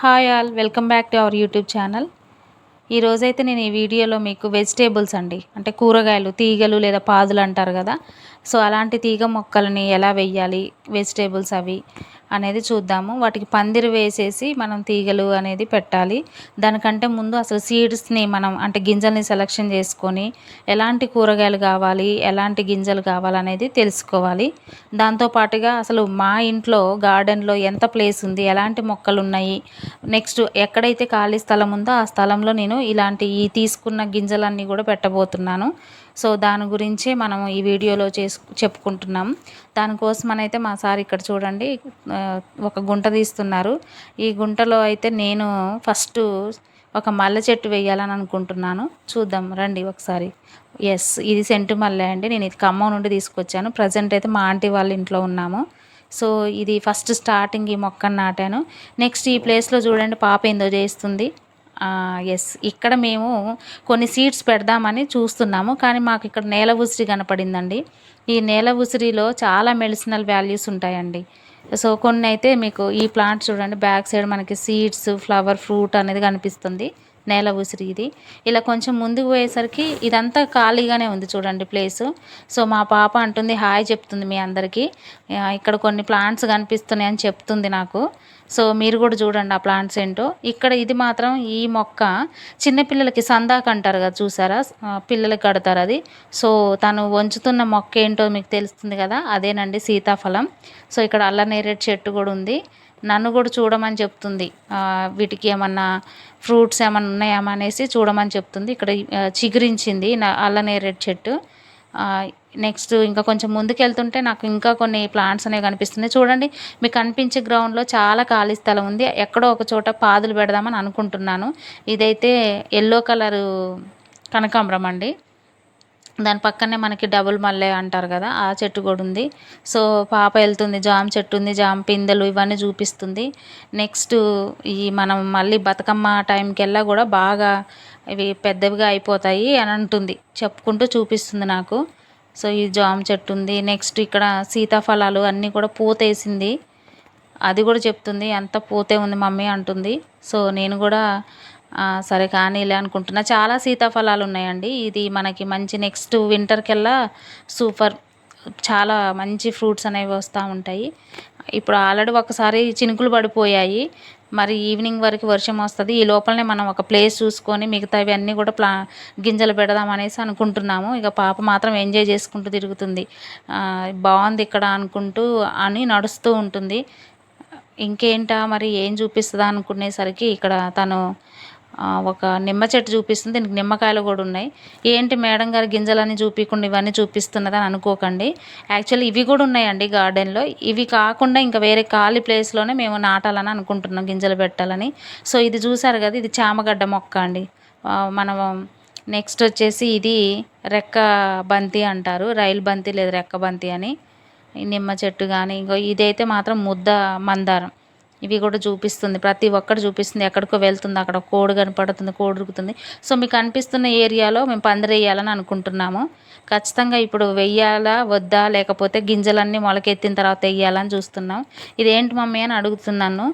Hi all welcome back to our YouTube channel ఈరోజైతే నేను ఈ వీడియోలో మీకు వెజిటేబుల్స్ అండి. అంటే కూరగాయలు తీగలు లేదా పాదులు అంటారు కదా. సో అలాంటి తీగ మొక్కలని ఎలా వెయ్యాలి? వెజిటేబుల్స్ అవి. అనేది చూద్దాము. వాటికి పందిరి వేసేసి మనం తీగలు అనేది పెట్టాలి. దానికంటే ముందు అసలు సీడ్స్ని మనం అంటే గింజల్ని సెలెక్షన్ చేసుకొని ఎలాంటి కూరగాయలు కావాలి ఎలాంటి గింజలు కావాలనేది తెలుసుకోవాలి. దాంతోపాటుగా అసలు మా ఇంట్లో గార్డెన్లో ఎంత ప్లేస్ ఉంది ఎలాంటి మొక్కలు ఉన్నాయి నెక్స్ట్ ఎక్కడైతే ఖాళీ స్థలం ఉందో ఆ స్థలంలో నేను ఇలాంటి ఈ తీసుకున్న గింజలన్నీ కూడా పెట్టబోతున్నాను. సో దాని గురించి మనం ఈ వీడియోలో చేసు చెప్పుకుంటున్నాం. దానికోసం అయితే మా సార్ ఇక్కడ చూడండి ఒక గుంట తీస్తున్నారు. ఈ గుంటలో అయితే నేను ఫస్ట్ ఒక మల్లె చెట్టు వేయాలని అనుకుంటున్నాను. చూద్దాం రండి ఒకసారి. ఎస్ ఇది సెంటు మల్లె అండి. నేను ఇది ఖమ్మం నుండి తీసుకొచ్చాను. ప్రజెంట్ అయితే మా ఆంటీ వాళ్ళ ఇంట్లో ఉన్నాము. సో ఇది ఫస్ట్ స్టార్టింగ్ ఈ మొక్కను నాటాను. నెక్స్ట్ ఈ ప్లేస్లో చూడండి పాప ఏందో చేస్తుంది. ఎస్ ఇక్కడ మేము కొన్ని సీడ్స్ పెడదామని చూస్తున్నాము కానీ మాకు ఇక్కడ నేల ఉసిరి కనపడిందండి. ఈ నేల ఉసిరిలో చాలా మెడిసినల్ వాల్యూస్ ఉంటాయండి. సో కొన్ని అయితే మీకు ఈ ప్లాంట్ చూడండి బ్యాక్ సైడ్ మనకి సీడ్స్ ఫ్లవర్ ఫ్రూట్ అనేది కనిపిస్తుంది నేల ఉసిరి ఇది. ఇలా కొంచెం ముందుకు పోయేసరికి ఇదంతా ఖాళీగానే ఉంది చూడండి ప్లేసు సో మా పాప అంటుంది హాయ్ చెప్తుంది మీ అందరికీ. ఇక్కడ కొన్ని ప్లాంట్స్ కనిపిస్తున్నాయి అని చెప్తుంది నాకు. సో మీరు కూడా చూడండి ఆ ప్లాంట్స్ ఏంటో. ఇక్కడ ఇది మాత్రం ఈ మొక్క చిన్నపిల్లలకి సందాక్ అంటారు కదా చూసారా? పిల్లలకి కడతారు అది. సో తను వంచుతున్న మొక్క ఏంటో మీకు తెలుస్తుంది కదా అదేనండి సీతాఫలం. సో ఇక్కడ అల్లనేరేడు చెట్టు కూడా ఉంది. నన్ను కూడా చూడమని చెప్తుంది. వీటికి ఏమన్నా ఫ్రూట్స్ ఏమన్నా ఉన్నాయేమో అనేసి చూడమని చెప్తుంది. ఇక్కడ చిగురించింది నా అల్లనేరేడు చెట్టు. నెక్స్ట్ ఇంకా కొంచెం ముందుకు వెళ్తుంటే నాకు ఇంకా కొన్ని ప్లాంట్స్ అనేవి కనిపిస్తున్నాయి. చూడండి మీకు కనిపించే గ్రౌండ్లో చాలా ఖాళీ స్థలం ఉంది. ఎక్కడో ఒక చోట పాదులు పెడదామని అనుకుంటున్నాను. ఇదైతే ఎల్లో కలరు కనకాంబరం అండి. దాని పక్కనే మనకి డబుల్ మల్లె అంటారు కదా ఆ చెట్టు కూడా ఉంది. సో పాప వెళ్తుంది జామ చెట్టు ఉంది జామ పిందెలు ఇవన్నీ చూపిస్తుంది. నెక్స్ట్ ఈ మనం మళ్ళీ బతుకమ్మ టైంకి వెళ్ళా కూడా బాగా ఇవి పెద్దవిగా అయిపోతాయి అని అంటుంది. చెప్పుకుంటూ చూపిస్తుంది నాకు. సో ఈ జామ చెట్టు ఉంది. నెక్స్ట్ ఇక్కడ సీతాఫలాలు అన్నీ కూడా పూతేసింది అది కూడా చెప్తుంది అంత పూతే ఉంది మమ్మీ అంటుంది. సో నేను కూడా సరే కానీలే అనుకుంటున్నా. చాలా సీతాఫలాలు ఉన్నాయండి. ఇది మనకి మంచి నెక్స్ట్ వింటర్కెల్లా సూపర్ చాలా మంచి ఫ్రూట్స్ అనేవి వస్తూ ఉంటాయి. ఇప్పుడు ఆల్రెడీ ఒకసారి చినుకులు పడిపోయాయి. మరి ఈవినింగ్ వరకు వర్షం వస్తుంది. ఈ లోపలనే మనం ఒక ప్లేస్ చూసుకొని మిగతావి అన్నీ కూడా ప్లా గింజలు పెడదాం అనేసి అనుకుంటున్నాము. ఇక పాప మాత్రం ఎంజాయ్ చేసుకుంటూ తిరుగుతుంది. బాగుంది ఇక్కడ అనుకుంటూ అని నడుస్తూ ఉంటుంది. ఇంకేంటా మరి? ఏం చూపిస్తుందా అనుకునేసరికి ఇక్కడ తను ఒక నిమ్మ చెట్టు చూపిస్తుంది. దీనికి నిమ్మకాయలు కూడా ఉన్నాయి. ఏంటి మేడం గారు గింజలన్నీ చూపించకుండా ఇవన్నీ చూపిస్తున్నదని అనుకోకండి. యాక్చువల్లీ ఇవి కూడా ఉన్నాయండి గార్డెన్లో ఇవి కాకుండా ఇంకా వేరే ఖాళీ ప్లేస్లోనే మేము నాటాలని అనుకుంటున్నాం గింజలు పెట్టాలని. సో ఇది చూసారు కదా ఇది చామగడ్డ మొక్క అండి. మనం నెక్స్ట్ వచ్చేసి ఇది రెక్క బంతి అంటారు. రైలు బంతి లేదా రెక్క బంతి అని. నిమ్మ చెట్టు కానీ ఇంకో ఇదైతే మాత్రం ముద్ద మందారం. ఇవి కూడా చూపిస్తుంది. ప్రతి ఒక్కటి చూపిస్తుంది. ఎక్కడికో వెళ్తుంది. అక్కడ కోడి కనపడుతుంది కోడి ఉరుకుతుంది. సో మీకు అనిపిస్తున్న ఏరియాలో మేము పందిరేయాలని అనుకుంటున్నాము. ఖచ్చితంగా ఇప్పుడు వెయ్యాలా వద్దా లేకపోతే గింజలన్నీ మొలకెత్తిన తర్వాత వెయ్యాలని చూస్తున్నాం. ఇదేంటి మమ్మీ అని అడుగుతున్నాను.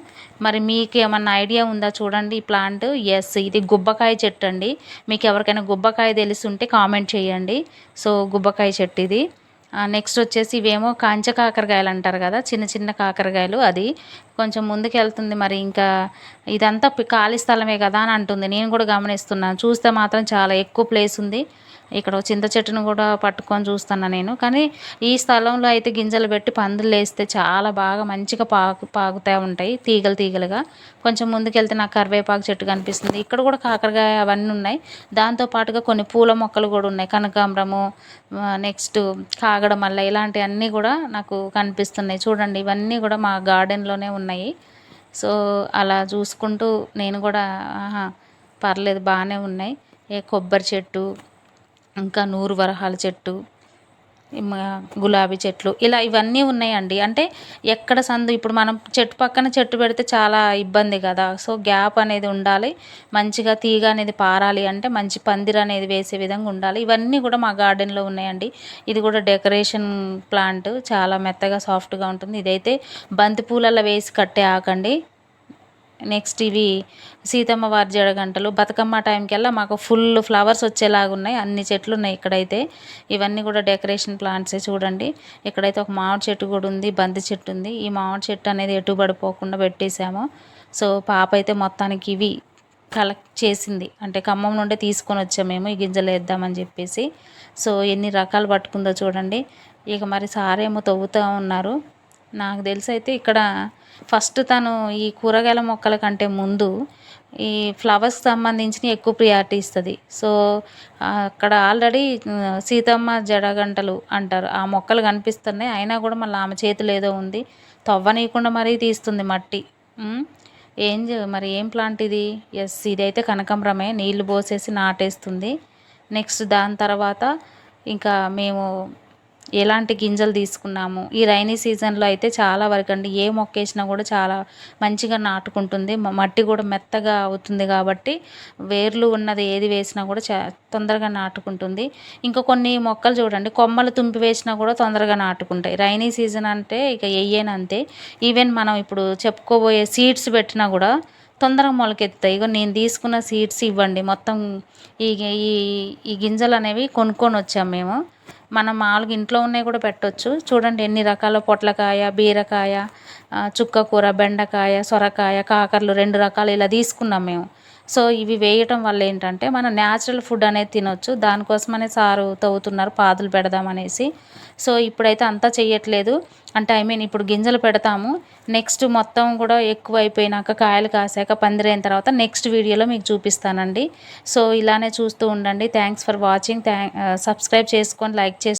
మరి మీకు ఏమన్నా ఐడియా ఉందా చూడండి ఈ ప్లాంట్? ఎస్ ఇది గుబ్బకాయ చెట్టు అండి. మీకు ఎవరికైనా గుబ్బకాయ తెలిసి ఉంటే కామెంట్ చేయండి. సో గుబ్బకాయ చెట్టు ఇది. నెక్స్ట్ వచ్చేసి ఇవేమో కాంచ కాకరకాయలు అంటారు కదా చిన్న చిన్న కాకరకాయలు అది. కొంచెం ముందుకు వెళ్తుంది మరి ఇంకా ఇదంతా ఖాళీ స్థలమే కదా అని అంటుంది. నేను కూడా గమనిస్తున్నాను. చూస్తే మాత్రం చాలా ఎక్కువ ప్లేస్ ఉంది. ఇక్కడ చింత చెట్టును కూడా పట్టుకొని చూస్తున్నా నేను. కానీ ఈ స్థలంలో అయితే గింజలు పెట్టి పందులు వేస్తే చాలా బాగా మంచిగా పాకు పాకుతూ ఉంటాయి తీగలు తీగలుగా. కొంచెం ముందుకెళ్తే నాకు కరివేపాకు చెట్టు కనిపిస్తుంది. ఇక్కడ కూడా కాకరకాయ అవన్నీ ఉన్నాయి. దాంతోపాటుగా కొన్ని పూల మొక్కలు కూడా ఉన్నాయి. కనకాంబరము నెక్స్ట్ కాగడ మల్ల ఇలాంటివన్నీ కూడా నాకు కనిపిస్తున్నాయి. చూడండి ఇవన్నీ కూడా మా గార్డెన్లోనే ఉన్నాయి. సో అలా చూసుకుంటూ నేను కూడా పర్లేదు బాగానే ఉన్నాయి. ఏ కొబ్బరి చెట్టు ఇంకా నూరు వరహాల చెట్టు గులాబీ చెట్లు ఇలా ఇవన్నీ ఉన్నాయండి. అంటే ఎక్కడ సందు ఇప్పుడు మనం చెట్టు పక్కన చెట్టు పెడితే చాలా ఇబ్బంది కదా. సో గ్యాప్ అనేది ఉండాలి మంచిగా తీగ అనేది పారాలి అంటే మంచి పందిర అనేది వేసే విధంగా ఉండాలి. ఇవన్నీ కూడా మా గార్డెన్లో ఉన్నాయండి. ఇది కూడా డెకరేషన్ ప్లాంట్ చాలా మెత్తగా సాఫ్ట్గా ఉంటుంది. ఇదైతే బంతిపూలలో వేసి కట్టే ఆకండి. నెక్స్ట్ ఇవి సీతమ్మ వారి జడగంటలు బతుకమ్మ టైంకల్లా మాకు ఫుల్ ఫ్లవర్స్ వచ్చేలాగా ఉన్నాయి. అన్ని చెట్లు ఉన్నాయి ఇక్కడైతే. ఇవన్నీ కూడా డెకరేషన్ ప్లాంట్సే చూడండి. ఇక్కడైతే ఒక మామిడి చెట్టు కూడా ఉంది బంతి చెట్టు ఉంది. ఈ మామిడి చెట్టు అనేది ఎటు పడిపోకుండా పెట్టేశాము. సో పాప అయితే మొత్తానికి ఇవి కలెక్ట్ చేసింది. అంటే ఖమ్మం నుండే తీసుకొని వచ్చాము మేము. ఈ గింజలు వేద్దామని చెప్పేసి. సో ఎన్ని రకాలు పట్టుకుందో చూడండి. ఇక మరి సారేమో తవ్వుతూ ఉన్నారు. నాకు తెలిసి అయితే ఇక్కడ ఫస్ట్ తను ఈ కూరగాయల మొక్కల కంటే ముందు ఈ ఫ్లవర్స్ సంబంధించిన ఎక్కువ ప్రియారిటీ ఇస్తుంది. సో అక్కడ ఆల్రెడీ సీతమ్మ జడగంటలు అంటారు. ఆ మొక్కలు కనిపిస్తున్నాయి. అయినా కూడా మళ్ళీ ఆమె చేతులు ఏదో ఉంది. తవ్వనీయకుండా మరీ తీస్తుంది మట్టి. ఏం మరి ఏం ప్లాంట్ ఇది? ఎస్ ఇదైతే కనకంబరమే. నీళ్ళు పోసేసి నాటేస్తుంది. నెక్స్ట్ దాని తర్వాత ఇంకా మేము ఎలాంటి గింజలు తీసుకున్నాము? ఈ రైనీ సీజన్లో అయితే చాలా వరకు అండి ఏ మొక్క వేసినా కూడా చాలా మంచిగా నాటుకుంటుంది. మట్టి కూడా మెత్తగా అవుతుంది కాబట్టి వేర్లు ఉన్నది ఏది వేసినా కూడా చా తొందరగా నాటుకుంటుంది. ఇంకా కొన్ని మొక్కలు చూడండి కొమ్మలు తుంపి వేసినా కూడా తొందరగా నాటుకుంటాయి. రైనీ సీజన్ అంటే ఇక అంతే. ఈవెన్ మనం ఇప్పుడు చెప్పుకోబోయే సీడ్స్ పెట్టినా కూడా తొందరగా మొలకెత్తాయి ఇగో నేను తీసుకున్న సీడ్స్ ఇవ్వండి. మొత్తం ఈ ఈ ఈ గింజలు అనేవి కొనుక్కొని వచ్చాము మేము. మనం మామూలుగా ఇంట్లో ఉన్నాయి కూడా పెట్టవచ్చు చూడండి ఎన్ని రకాల పొట్లకాయ బీరకాయ చుక్కకూర బెండకాయ సొరకాయ కాకరలు రెండు రకాలు ఇలా తీసుకున్నాం మేము. సో ఇవి వేయటం వల్ల ఏంటంటే మనం న్యాచురల్ ఫుడ్ అనేది తినొచ్చు. దానికోసమనే సారు తవ్వుతున్నారు పాదులు పెడదామనేసి. సో ఇప్పుడైతే అంతా చేయట్లేదు అంటే ఐ మీన్ ఇప్పుడు గింజలు పెడతాము. నెక్స్ట్ మొత్తం కూడా ఎక్కువ అయిపోయినాక కాయలు కాసాక పందిరైన తర్వాత నెక్స్ట్ వీడియోలో మీకు చూపిస్తానండి. సో ఇలానే చూస్తూ ఉండండి. Thanks for watching thank subscribe చేసుకొని లైక్ చేసి